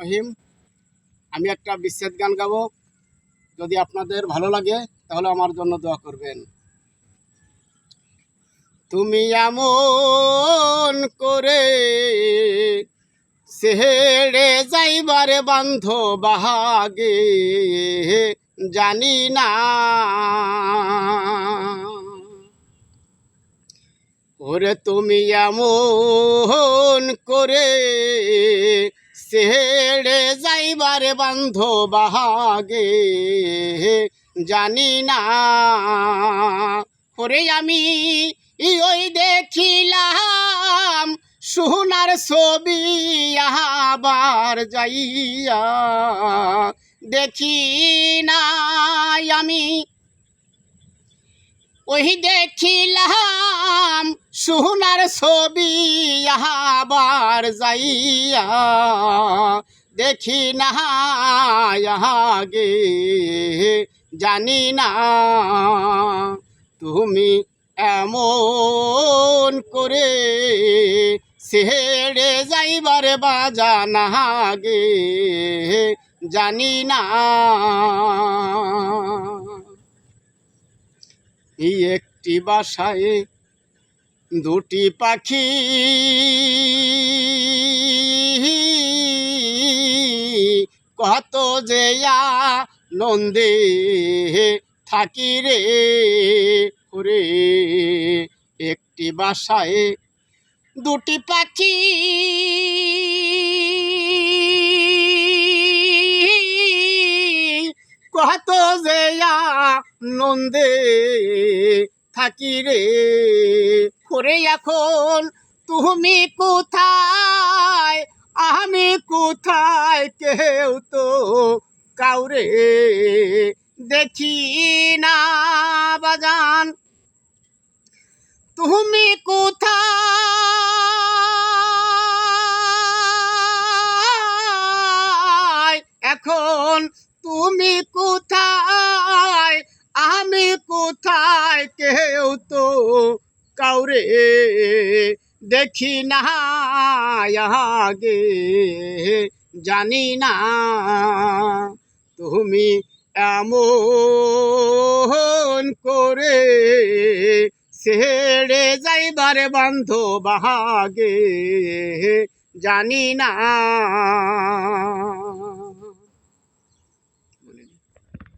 রহিম, আমি একটা বিচ্ছেদ গান গাবো। যদি আপনাদের ভালো লাগে, তাহলে আমার জন্য দোয়া করবেন। তুমি এমন করে সেহেড়ে যাইবারে বান্ধ বাহাগে জানি না। ওরে তুমি এমন করে সেহেড়ে যাইবারে বান্ধ বাহাগে, জানি না। ওরে আমি ওই দেখিলাম, সোনার ছবি আবার যাইয়া দেখি নাই আমি। ওই দেখিলাম, সোনার ছবি আবার যাইয়া দেখি না গে জানি না তুমি এমন করে ছেড়ে যাইবার বাজা না গে জানি না। এই একটি বাসায় দুটি পাখি কত যে নন্দে থাকি রে, ওরে একটি বাসায় দুটি পাখি। কত যে নন্দে থাকি রে করে এখন তুমি কোথায়? আমি কোথায় কেউ তো কাউরে দেখি না বাজান। তুমি কোথায়? এখন তুমি কোথায়? আমি কোথায় কেউ তো কাউরে দেখি না আগে জানি না তুমি এমন করে ছেড়ে যাইবার বান্ধব বাহাগে জানি না